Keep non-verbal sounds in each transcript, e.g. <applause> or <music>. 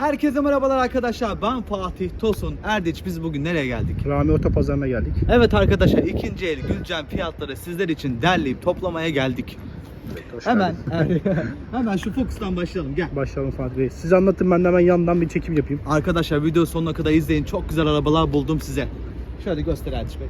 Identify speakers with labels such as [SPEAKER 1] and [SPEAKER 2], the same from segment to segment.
[SPEAKER 1] Herkese merhabalar arkadaşlar. Ben Fatih Tosun Erdiç. Biz bugün nereye geldik?
[SPEAKER 2] Rami Otopazarı'na geldik.
[SPEAKER 1] Evet arkadaşlar ikinci el güncel fiyatları sizler için derleyip toplamaya geldik.
[SPEAKER 2] Hoş
[SPEAKER 1] Hemen
[SPEAKER 2] geldin. <laughs>
[SPEAKER 1] hemen şu Focus'tan başlayalım. Gel.
[SPEAKER 2] Başlayalım Fatih Bey. Siz anlatın ben de hemen yandan bir çekim yapayım.
[SPEAKER 1] Arkadaşlar video sonuna kadar izleyin. Çok güzel arabalar buldum size. Şöyle göster Erdiç Bey.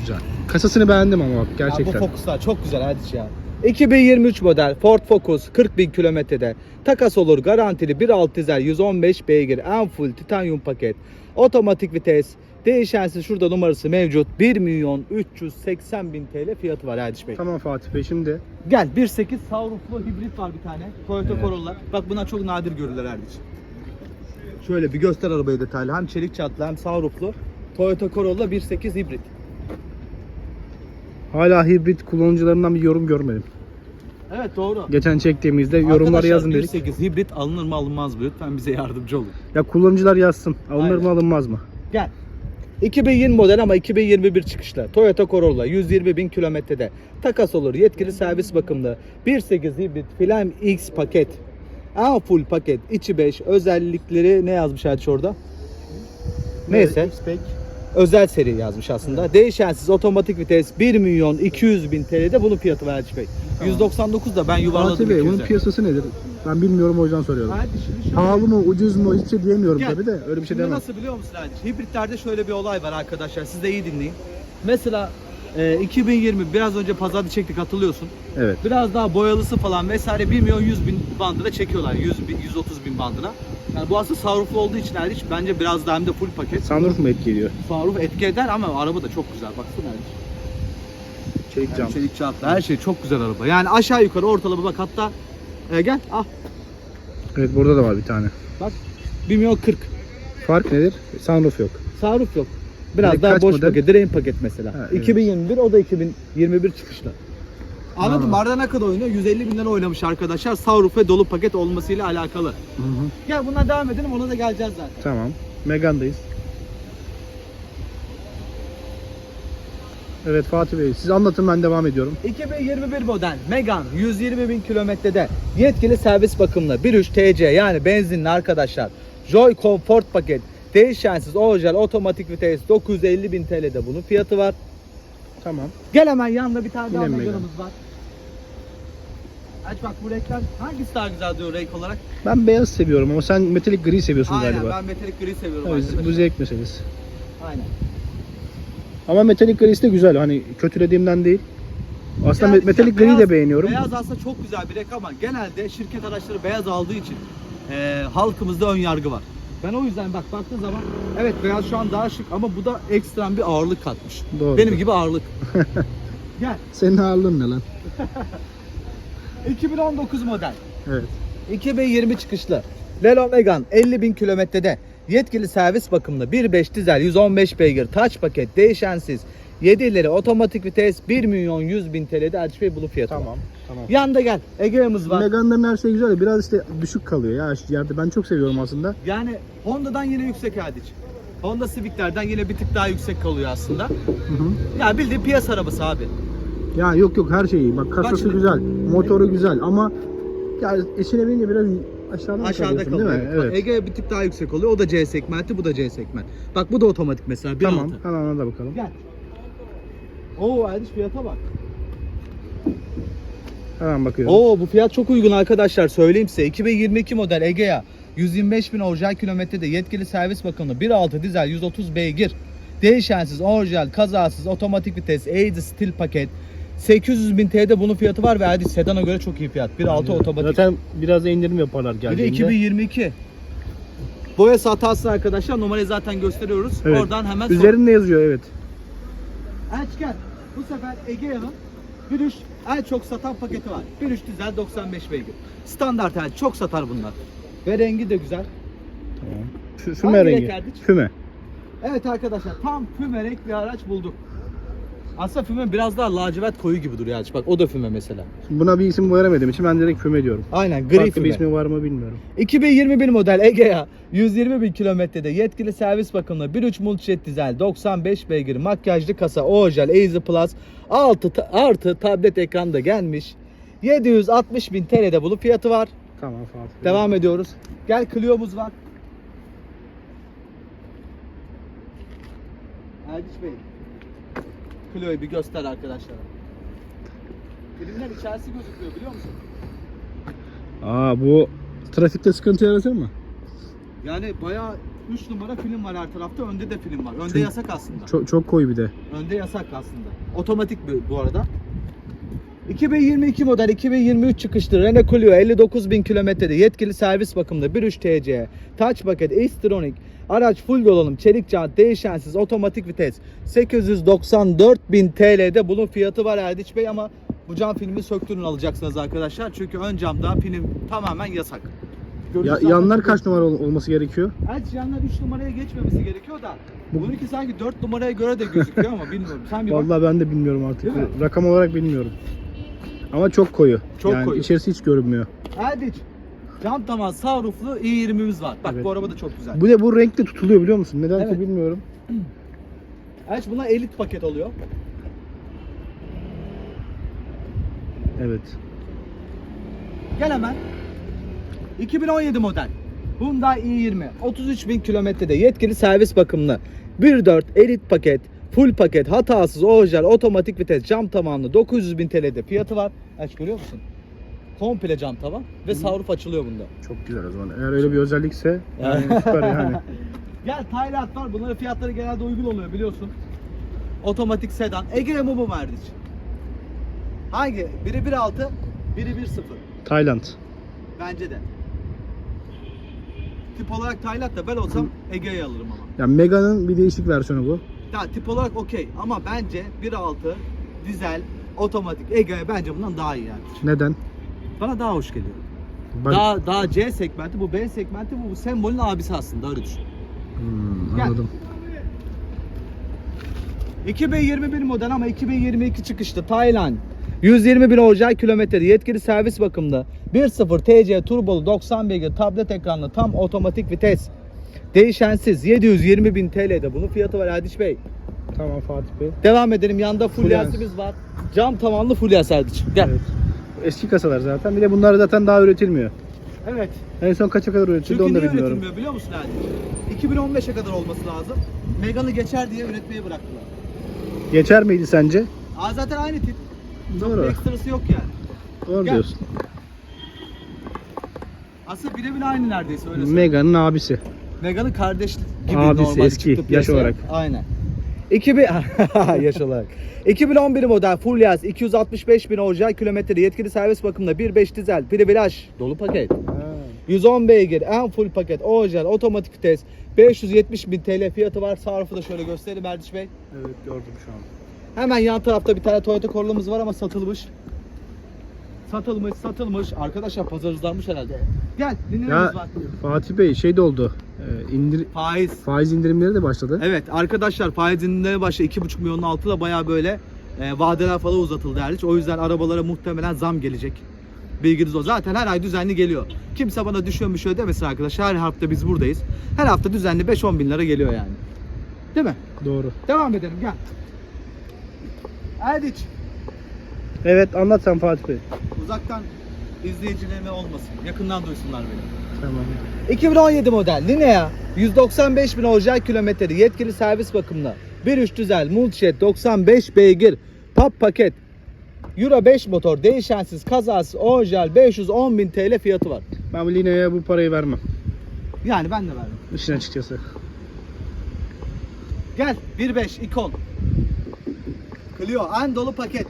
[SPEAKER 2] Güzel. Kasasını beğendim ama bak
[SPEAKER 1] Ya
[SPEAKER 2] gerçekten.
[SPEAKER 1] bu Focus'lar çok güzel Erdiç ya. 2023 model Ford Focus 40 bin kilometrede takas olur garantili 1.6 dizel 115 beygir en full titanyum paket otomatik vites değişensiz şurada numarası mevcut 1 milyon 380 bin TL fiyatı var Erdiç Bey.
[SPEAKER 2] Tamam Fatih Bey şimdi
[SPEAKER 1] Gel 1.8 sunrooflu hibrit var bir tane Toyota
[SPEAKER 2] Evet.
[SPEAKER 1] Corolla bak bunlar çok nadir görülür Erdiç. Şöyle bir göster arabayı detaylı hem çelik çatlı hem sunrooflu Toyota Corolla 1.8 hibrit.
[SPEAKER 2] hala hibrit kullanıcılarından bir yorum görmedim.
[SPEAKER 1] Evet doğru.
[SPEAKER 2] Geçen çektiğimizde yorumları
[SPEAKER 1] Arkadaşlar,
[SPEAKER 2] yazın dedik.
[SPEAKER 1] 1.8 hibrit alınır mı alınmaz mı? Lütfen bize yardımcı olun.
[SPEAKER 2] Ya kullanıcılar yazsın. Alınır
[SPEAKER 1] Aynen.
[SPEAKER 2] mı alınmaz mı?
[SPEAKER 1] Gel. 2020 model ama 2021 çıkışlı. Toyota Corolla 120 bin kilometrede. Takas olur. Yetkili servis bakımlı. 1.8 hibrit Flame X paket. A full paket. içi 5. Özellikleri ne yazmış Erçi orada? Neyse.
[SPEAKER 2] X-Pack.
[SPEAKER 1] Özel seri yazmış aslında. Değişensiz otomatik vites 1 milyon 200 bin TL'de bunun fiyatı var Erçi Bey. 199 da ben yuvarladım.
[SPEAKER 2] Fatih Bey bunun
[SPEAKER 1] 200'e.
[SPEAKER 2] piyasası nedir? Ben bilmiyorum o yüzden soruyorum.
[SPEAKER 1] Hadi şimdi şöyle-
[SPEAKER 2] Pahalı mı ucuz mu hiçbir şey diyemiyorum
[SPEAKER 1] Gel.
[SPEAKER 2] tabi de öyle bir şey demem.
[SPEAKER 1] nasıl biliyor musun Erdiç? Hibritlerde şöyle bir olay var arkadaşlar. Siz de iyi dinleyin. Mesela e, 2020 biraz önce pazarda çektik hatırlıyorsun.
[SPEAKER 2] Evet.
[SPEAKER 1] Biraz daha boyalısı falan vesaire 1 milyon 100 bin bandına çekiyorlar. 100 bin, 130 bin bandına. Yani bu aslında sunrooflu olduğu için Erdiç bence biraz daha hem de full paket.
[SPEAKER 2] Sunroof mu etki ediyor?
[SPEAKER 1] Sunroof etki eder ama araba da çok güzel. Baksana Erdiç.
[SPEAKER 2] Çelik
[SPEAKER 1] Yani
[SPEAKER 2] cam.
[SPEAKER 1] çelik çatlı. Her şey çok güzel araba. Yani aşağı yukarı ortalama bak hatta e, gel ah
[SPEAKER 2] Evet burada da var bir tane.
[SPEAKER 1] bak 1 milyon 40.
[SPEAKER 2] Fark nedir? Sunroof yok.
[SPEAKER 1] Sunroof yok. Biraz
[SPEAKER 2] Direkt
[SPEAKER 1] daha
[SPEAKER 2] kaç
[SPEAKER 1] boş
[SPEAKER 2] model?
[SPEAKER 1] paket, drain paket mesela.
[SPEAKER 2] Ha, evet.
[SPEAKER 1] 2021 o da 2021 çıkışlı. Anladım.
[SPEAKER 2] Ha.
[SPEAKER 1] Arada ne kadar oynuyor? 150 binden oynamış arkadaşlar. Sunroof ve dolu paket olmasıyla alakalı.
[SPEAKER 2] Hı hı.
[SPEAKER 1] Gel bundan devam edelim ona da geleceğiz zaten.
[SPEAKER 2] Tamam. Megane'dayız. Evet Fatih Bey siz anlatın ben devam ediyorum.
[SPEAKER 1] 2021 model Megane 120 bin kilometrede yetkili servis bakımlı 1.3 TC yani benzinli arkadaşlar. Joy Comfort paket değişensiz orijinal otomatik vites 950 bin TL'de bunun fiyatı var.
[SPEAKER 2] Tamam.
[SPEAKER 1] Gel hemen yanında bir tane daha. Megane'ımız var. Aç bak bu renkler hangisi daha güzel diyor renk olarak?
[SPEAKER 2] Ben beyaz seviyorum ama sen metalik gri seviyorsun
[SPEAKER 1] Aynen
[SPEAKER 2] galiba.
[SPEAKER 1] ben metalik gri seviyorum arkadaşlar.
[SPEAKER 2] bu zevk meselesi.
[SPEAKER 1] Aynen.
[SPEAKER 2] Ama metalik grisi de güzel. Hani kötülediğimden değil. Aslında
[SPEAKER 1] Yani
[SPEAKER 2] me- metalik griyi de beğeniyorum.
[SPEAKER 1] Beyaz aslında çok güzel bir renk ama genelde şirket araçları beyaz aldığı için e, halkımızda ön yargı var. Ben o yüzden bak baktığın zaman evet beyaz şu an daha şık ama bu da ekstrem bir ağırlık katmış.
[SPEAKER 2] Doğru.
[SPEAKER 1] Benim gibi ağırlık. <laughs> Gel.
[SPEAKER 2] Senin ağırlığın ne lan? <laughs>
[SPEAKER 1] 2019 model.
[SPEAKER 2] Evet.
[SPEAKER 1] 2020 çıkışlı. Lelo Megane 50 bin kilometrede yetkili servis bakımlı 1.5 dizel 115 beygir taç paket değişensiz 7 ileri otomatik vites 1 milyon 100 bin TL'de Erçi Bey bunun fiyatı var.
[SPEAKER 2] Tamam.
[SPEAKER 1] Yanda gel Egea'mız var.
[SPEAKER 2] Megane'ların her şey güzel de biraz işte düşük kalıyor ya yerde. Ben çok seviyorum aslında.
[SPEAKER 1] Yani Honda'dan yine yüksek Erdiç. Honda Civic'lerden yine bir tık daha yüksek kalıyor aslında.
[SPEAKER 2] Hı hı.
[SPEAKER 1] Ya bildiğin piyasa arabası abi.
[SPEAKER 2] Ya yok yok her şey iyi. Bak kasası
[SPEAKER 1] şimdi-
[SPEAKER 2] güzel. Motoru güzel ama ya içine binince biraz aşağıda
[SPEAKER 1] Aşağıda
[SPEAKER 2] kalıyorsun,
[SPEAKER 1] kalıyor.
[SPEAKER 2] değil mi?
[SPEAKER 1] Bak,
[SPEAKER 2] Evet.
[SPEAKER 1] Ege bir tık daha yüksek oluyor. O da C segmenti, bu da C segment. Bak bu da otomatik mesela. Bir
[SPEAKER 2] Tamam.
[SPEAKER 1] altı.
[SPEAKER 2] Hemen ona da bakalım.
[SPEAKER 1] Gel. Oo Erdiç fiyata bak.
[SPEAKER 2] Hemen bakıyorum.
[SPEAKER 1] Oo bu fiyat çok uygun arkadaşlar söyleyeyim size. 2022 model Egea 125 bin orijinal kilometrede yetkili servis bakımlı 1.6 dizel 130 beygir. Değişensiz, orijinal, kazasız, otomatik vites, AID stil paket. 800 bin TL'de bunun fiyatı var ve Erdiç sedana göre çok iyi fiyat. 1.6 otomatik.
[SPEAKER 2] Zaten biraz da indirim yaparlar
[SPEAKER 1] Bir
[SPEAKER 2] geldiğinde.
[SPEAKER 1] de 2022. Boyası hatası arkadaşlar. Numarayı zaten gösteriyoruz.
[SPEAKER 2] Evet.
[SPEAKER 1] Oradan hemen sor.
[SPEAKER 2] Üzerinde yazıyor evet.
[SPEAKER 1] Elçiken bu sefer Egea'nın 1.3 en çok satan paketi var. 1.3 dizel 95 beygir. Standart el çok satar bunlar. Ve rengi de güzel.
[SPEAKER 2] Tamam. Fü- Füme
[SPEAKER 1] Hangi
[SPEAKER 2] rengi. Füme.
[SPEAKER 1] Evet arkadaşlar tam füme renk bir araç bulduk. Aslında füme biraz daha lacivert koyu gibi duruyor Elçi. Bak o da füme mesela.
[SPEAKER 2] Buna bir isim veremedim için ben direkt füme diyorum.
[SPEAKER 1] Aynen gri
[SPEAKER 2] Farklı
[SPEAKER 1] füme.
[SPEAKER 2] bir ismi var mı bilmiyorum.
[SPEAKER 1] 2021 model Egea 120 bin kilometrede yetkili servis bakımlı 1.3 multijet dizel 95 beygir makyajlı kasa orijinal Easy Plus 6 ta- artı tablet ekran da gelmiş. 760 bin TL'de bunun fiyatı var.
[SPEAKER 2] Tamam Fatih.
[SPEAKER 1] Devam ediyoruz. Gel Clio'muz var. Erdiç Bey. Clio'yu bir göster arkadaşlara. Filmler içerisi gözüküyor biliyor musun?
[SPEAKER 2] Aa bu trafikte sıkıntı yaratır mı?
[SPEAKER 1] Yani bayağı 3 numara film var her tarafta. Önde de film var. Önde
[SPEAKER 2] Çünkü-
[SPEAKER 1] yasak aslında.
[SPEAKER 2] Çok, çok koyu bir de.
[SPEAKER 1] Önde yasak aslında. Otomatik bu, bu arada. 2022 model 2023 çıkışlı Renault Clio 59.000 kilometrede yetkili servis bakımında 1.3 TC, touch paket, e-tronic, araç full donanım, çelik jant, değişensiz, otomatik vites 894.000 TL'de bunun fiyatı var Erdiç Bey ama bu cam filmi söktürün alacaksınız arkadaşlar çünkü ön camda film tamamen yasak.
[SPEAKER 2] Ya,
[SPEAKER 1] Görüntüsü
[SPEAKER 2] yanlar kaç numara ol- olması gerekiyor?
[SPEAKER 1] Evet yanlar 3 numaraya geçmemesi gerekiyor da
[SPEAKER 2] Bu-
[SPEAKER 1] bununki sanki 4 numaraya göre de gözüküyor ama bilmiyorum. Sen bir bak.
[SPEAKER 2] Vallahi ben de bilmiyorum artık.
[SPEAKER 1] Değil mi?
[SPEAKER 2] Rakam olarak bilmiyorum. Ama çok koyu.
[SPEAKER 1] Çok
[SPEAKER 2] yani
[SPEAKER 1] koyu.
[SPEAKER 2] içerisi hiç görünmüyor.
[SPEAKER 1] Erdiç. Cam tavan sunrooflu i20'miz var. Bak
[SPEAKER 2] Evet.
[SPEAKER 1] bu araba da çok güzel.
[SPEAKER 2] Bu de bu renkte tutuluyor biliyor musun? Nedense
[SPEAKER 1] Evet.
[SPEAKER 2] bilmiyorum. <clears throat>
[SPEAKER 1] Erdiç buna elit paket oluyor.
[SPEAKER 2] Evet.
[SPEAKER 1] Gel hemen. 2017 model. Hyundai i20. 33.000 kilometrede yetkili servis bakımlı. 1.4 elit paket. Full paket, hatasız, orijinal, otomatik vites, cam tavanlı 900 bin TL'de fiyatı var. Aç görüyor musun? Komple cam tavan ve sunroof açılıyor bunda.
[SPEAKER 2] Çok güzel o zaman. Eğer öyle bir özellikse <laughs> yani süper yani.
[SPEAKER 1] Gel Tayland var. Bunların fiyatları genelde uygun oluyor biliyorsun. Otomatik sedan. Ege mi bu Merdiç? Hangi? Biri 1.6, biri 1.0.
[SPEAKER 2] Tayland.
[SPEAKER 1] Bence de. Tip olarak Tayland da ben olsam Ege'yi alırım ama.
[SPEAKER 2] Yani Mega'nın bir değişik versiyonu bu.
[SPEAKER 1] Ya tip olarak okey ama bence 1.6 dizel otomatik Ege bence bundan daha iyi yani.
[SPEAKER 2] Neden?
[SPEAKER 1] Bana daha hoş geliyor.
[SPEAKER 2] Bak-
[SPEAKER 1] Daha daha C segmenti bu B segmenti bu, bu sembolün abisi aslında öyle düşün.
[SPEAKER 2] Hmm,
[SPEAKER 1] Gel.
[SPEAKER 2] anladım.
[SPEAKER 1] 2021 model ama 2022 çıkışlı Tayland. 120 bin orijinal kilometre yetkili servis bakımında 1.0 TC turbolu 90 beygir tablet ekranlı tam otomatik vites değişensiz 720 bin TL'de bunun fiyatı var Erdiç Bey.
[SPEAKER 2] Tamam Fatih Bey.
[SPEAKER 1] Devam edelim Full yasimiz var. Cam tavanlı full yas Erdiç. Gel.
[SPEAKER 2] Evet. Eski kasalar zaten. Bir de bunlar zaten daha üretilmiyor.
[SPEAKER 1] Evet.
[SPEAKER 2] En son kaça kadar üretildi
[SPEAKER 1] Çünkü
[SPEAKER 2] onu da
[SPEAKER 1] niye
[SPEAKER 2] bilmiyorum.
[SPEAKER 1] üretilmiyor biliyor musun Erdiç? 2015'e kadar olması lazım. Megan'ı geçer diye üretmeye bıraktılar.
[SPEAKER 2] Geçer miydi sence?
[SPEAKER 1] Aa zaten aynı tip. Çok
[SPEAKER 2] Doğru.
[SPEAKER 1] bir ekstrası yok yani.
[SPEAKER 2] Doğru
[SPEAKER 1] Gel.
[SPEAKER 2] diyorsun.
[SPEAKER 1] Aslında birebir aynı neredeyse öyle söyleyeyim.
[SPEAKER 2] Mega'nın abisi.
[SPEAKER 1] Mega'nın kardeş gibi
[SPEAKER 2] Abisi,
[SPEAKER 1] normal
[SPEAKER 2] eski,
[SPEAKER 1] çıktı
[SPEAKER 2] yaş
[SPEAKER 1] piyasaya.
[SPEAKER 2] olarak.
[SPEAKER 1] Aynen. 2000 <laughs> yaş olarak. 2011 model full yaz 265 bin orijinal kilometre yetkili servis bakımında 1.5 dizel privilaj dolu paket. 110 beygir en full paket orijinal otomatik vites 570 bin TL fiyatı var. Sarfı da şöyle göstereyim Erdiş Bey.
[SPEAKER 2] Evet gördüm şu an.
[SPEAKER 1] Hemen yan tarafta bir tane Toyota Corolla'mız var ama satılmış. Satılmış, satılmış. Arkadaşlar pazar hızlanmış herhalde. Gel,
[SPEAKER 2] Ya
[SPEAKER 1] dinlememiz var.
[SPEAKER 2] Fatih Bey şey de oldu. Ee, indir,
[SPEAKER 1] Faiz.
[SPEAKER 2] faiz indirimleri de başladı.
[SPEAKER 1] Evet arkadaşlar faiz indirimleri başladı. 2,5 milyonun altında baya böyle e, vadeler falan uzatıldı Erdiç. O yüzden arabalara muhtemelen zam gelecek. Bilginiz o. Zaten her ay düzenli geliyor. Kimse bana düşüyor mu şöyle demesin arkadaşlar. Her hafta biz buradayız. Her hafta düzenli 5-10 bin lira geliyor yani. Değil mi?
[SPEAKER 2] Doğru.
[SPEAKER 1] Devam edelim gel. Erdiç
[SPEAKER 2] Evet anlat sen Fatih Bey.
[SPEAKER 1] uzaktan izleyicilerime olmasın. Yakından duysunlar beni.
[SPEAKER 2] Tamam.
[SPEAKER 1] 2017 model Linea 195 bin orijinal kilometre yetkili servis bakımına 1.3 dizel Multijet 95 beygir top paket Euro 5 motor değişensiz kazasız orijinal 510 bin TL fiyatı var.
[SPEAKER 2] Ben bu Linea'ya bu parayı vermem.
[SPEAKER 1] Yani ben de verdim.
[SPEAKER 2] İşin açıkçası.
[SPEAKER 1] Gel 1.5 ikon. Clio en dolu paket.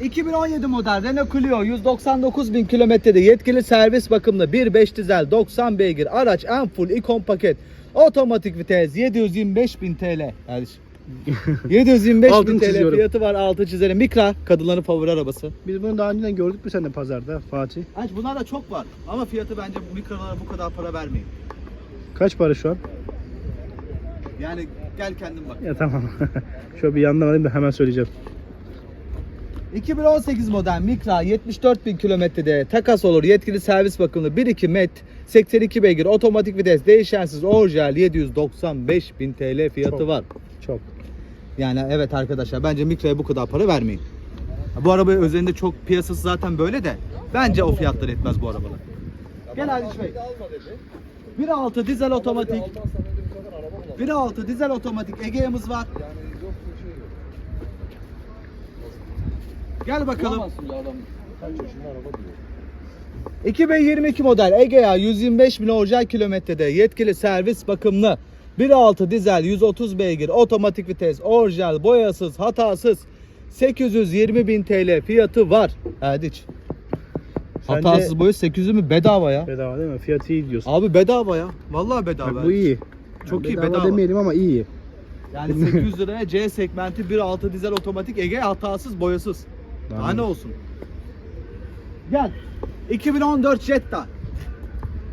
[SPEAKER 1] ...2017 model Renault Clio 199 bin kilometrede yetkili servis bakımlı 1.5 dizel 90 beygir araç en full ikon paket otomatik vites 725 bin TL Kardeşim. <laughs> 725 bin TL
[SPEAKER 2] çiziyorum.
[SPEAKER 1] fiyatı var altı çizelim Mikra kadınların favori arabası
[SPEAKER 2] Biz bunu daha önceden gördük mü seninle pazarda Fatih?
[SPEAKER 1] Aç bunlar da çok var ama fiyatı bence bu Mikra'lara bu kadar para vermeyin
[SPEAKER 2] Kaç para şu an?
[SPEAKER 1] yani gel kendin bak
[SPEAKER 2] Ya tamam. <laughs> Şöyle bir yandan alayım da hemen söyleyeceğim.
[SPEAKER 1] 2018 model Micra 74 bin kilometrede takas olur yetkili servis bakımlı 1.2 met 82 beygir otomatik vites değişensiz orijinal 795 bin TL fiyatı
[SPEAKER 2] Çok.
[SPEAKER 1] var.
[SPEAKER 2] Çok.
[SPEAKER 1] Yani evet arkadaşlar bence Micra'ya bu kadar para vermeyin. Bu araba üzerinde çok piyasası zaten böyle de bence o fiyatları etmez bu arabalar. Gel Haliç Bey. 1.6 dizel otomatik. 1.6 dizel otomatik Egea'mız var. Gel bakalım. 2022 model Egea 125 bin orijinal kilometrede yetkili servis bakımlı 1.6 dizel 130 beygir otomatik vites orijinal boyasız hatasız 820 bin TL fiyatı var. Erdiç.
[SPEAKER 2] Sence-
[SPEAKER 1] Hatasız boya 800 mü bedava ya.
[SPEAKER 2] Bedava değil mi? Fiyatı iyi diyorsun.
[SPEAKER 1] Abi bedava ya. Vallahi bedava.
[SPEAKER 2] Bak, bu iyi.
[SPEAKER 1] Çok
[SPEAKER 2] Yani
[SPEAKER 1] iyi
[SPEAKER 2] bedava
[SPEAKER 1] bedava.
[SPEAKER 2] demeyelim ama iyi.
[SPEAKER 1] Yani 800 liraya C segmenti 1.6 dizel otomatik Ege hatasız boyasız. Daha
[SPEAKER 2] Tamam.
[SPEAKER 1] ne olsun? Gel. 2014 Jetta.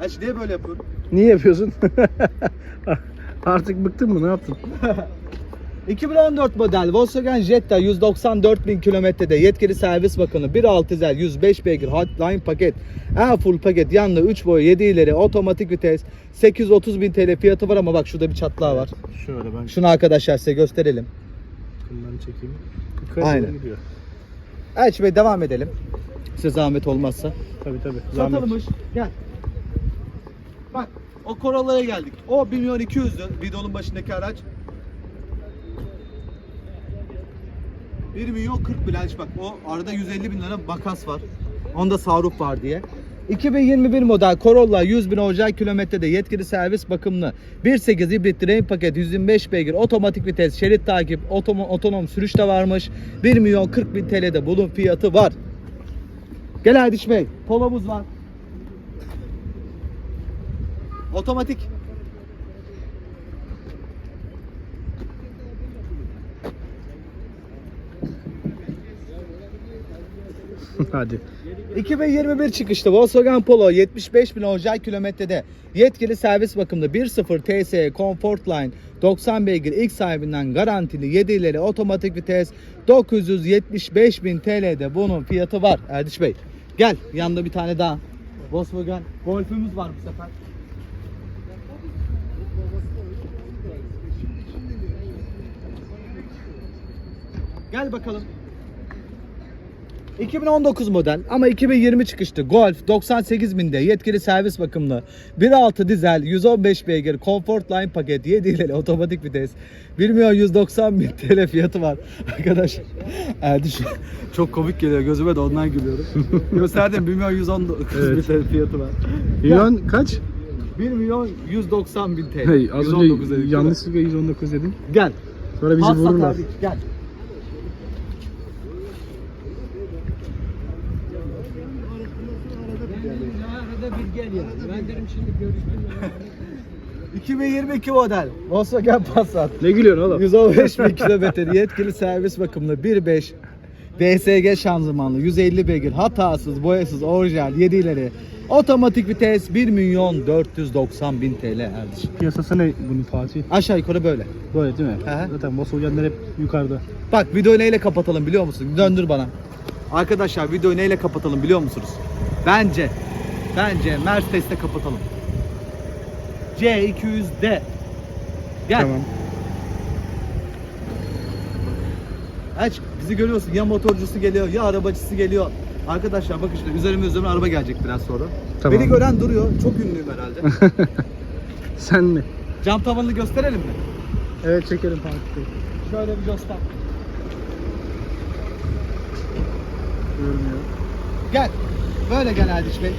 [SPEAKER 1] Ya işte niye böyle yapıyorum?
[SPEAKER 2] Niye yapıyorsun? <laughs> Artık bıktın mı? Ne yaptın? <laughs>
[SPEAKER 1] 2014 model Volkswagen Jetta 194 bin kilometrede yetkili servis bakımı 1.6 dizel 105 beygir hotline paket en full paket yanında 3 boy 7 ileri otomatik vites 830 bin TL fiyatı var ama bak şurada bir çatlağı var.
[SPEAKER 2] Şöyle ben
[SPEAKER 1] Şunu arkadaşlar size gösterelim.
[SPEAKER 2] yakından çekeyim. Yukarı
[SPEAKER 1] Aynen.
[SPEAKER 2] gidiyor.
[SPEAKER 1] Elçi Bey devam edelim. Size zahmet olmazsa.
[SPEAKER 2] Tabii tabii. Zahmet.
[SPEAKER 1] Satılmış. Gel. Bak o Corolla'ya geldik. O 1 milyon 200'dü bidonun başındaki araç. 1 milyon 40 bilanç bak o arada 150 bin lira makas var. Onda saruf var diye. 2021 model Corolla 100 bin orijinal kilometrede yetkili servis bakımlı 1.8 hibrit range paket 125 beygir otomatik vites şerit takip otonom, otonom sürüş de varmış 1 milyon 40 bin TL'de bunun fiyatı var. Gel Erdiş Bey. Polomuz var. Otomatik. <laughs>
[SPEAKER 2] Hadi.
[SPEAKER 1] 2021 çıkışlı Volkswagen Polo 75 bin orijinal kilometrede yetkili servis bakımlı 1.0 TSE Comfortline 90 beygir ilk sahibinden garantili 7 ileri otomatik vites 975 bin TL'de bunun fiyatı var Erdiş Bey. Gel yanında bir tane daha Volkswagen Golf'ümüz var bu sefer. Gel bakalım. 2019 model ama 2020 çıkıştı. Golf 98 binde yetkili servis bakımlı. 1.6 dizel 115 beygir Comfort Line paket 7 ileri otomatik vites. 1 milyon 190 bin TL fiyatı var. <laughs> Arkadaş Erdiş çok komik geliyor gözüme de ondan gülüyorum. Gösterdim 1 milyon 119
[SPEAKER 2] Evet. <laughs>
[SPEAKER 1] bin TL fiyatı var.
[SPEAKER 2] Milyon kaç?
[SPEAKER 1] 1 milyon 190 bin TL.
[SPEAKER 2] Hey, az
[SPEAKER 1] 119
[SPEAKER 2] önce yanlışlıkla 119 dedim.
[SPEAKER 1] Gel.
[SPEAKER 2] Sonra bizi
[SPEAKER 1] Passat
[SPEAKER 2] vururlar.
[SPEAKER 1] Erdiş, Gel.
[SPEAKER 3] Ben derim şimdi görüştüm.
[SPEAKER 1] 2022 <laughs> model Volkswagen Passat.
[SPEAKER 2] Ne gülüyorsun oğlum?
[SPEAKER 1] 115 bin kilometre yetkili servis bakımlı 1.5 DSG şanzımanlı 150 beygir hatasız boyasız orijinal 7 ileri otomatik vites 1 milyon 490 bin TL Erdiş.
[SPEAKER 2] Piyasası ne bunun Fatih?
[SPEAKER 1] Aşağı yukarı böyle.
[SPEAKER 2] Böyle değil mi?
[SPEAKER 1] Hı.
[SPEAKER 2] Zaten Volkswagen'ler hep yukarıda.
[SPEAKER 1] Bak videoyu neyle kapatalım biliyor musun? Döndür bana. Arkadaşlar videoyu neyle kapatalım biliyor musunuz? Bence bence Mercedes'te kapatalım. C200D. Gel.
[SPEAKER 2] Tamam.
[SPEAKER 1] Aç bizi görüyorsun ya motorcusu geliyor ya arabacısı geliyor. Arkadaşlar bak işte üzerime üzerime araba gelecek biraz sonra.
[SPEAKER 2] Tamam.
[SPEAKER 1] Beni gören duruyor. Çok ünlüyüm herhalde. <laughs>
[SPEAKER 2] Sen mi?
[SPEAKER 1] Cam tavanını gösterelim mi?
[SPEAKER 2] Evet çekelim Fatih.
[SPEAKER 1] Şöyle bir göster.
[SPEAKER 2] Görünüyor.
[SPEAKER 1] Gel. Böyle gel Erdiş Bey.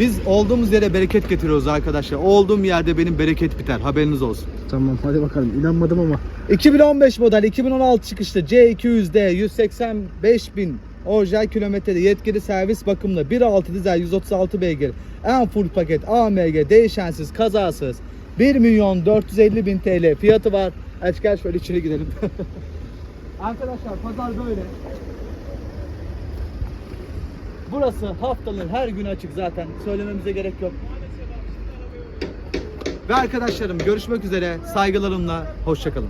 [SPEAKER 1] Biz olduğumuz yere bereket getiriyoruz arkadaşlar. Olduğum yerde benim bereket biter. Haberiniz olsun.
[SPEAKER 2] Tamam hadi bakalım. İnanmadım ama.
[SPEAKER 1] 2015 model 2016 çıkışlı C200D 185 bin orijinal kilometrede yetkili servis bakımlı 1.6 dizel 136 beygir en full paket AMG değişensiz kazasız 1 milyon 450 bin TL fiyatı var. Aç gel şöyle içeri gidelim. <laughs> Arkadaşlar pazar böyle. Burası haftanın her günü açık zaten. Söylememize gerek yok. Ve arkadaşlarım görüşmek üzere. Saygılarımla. Hoşçakalın.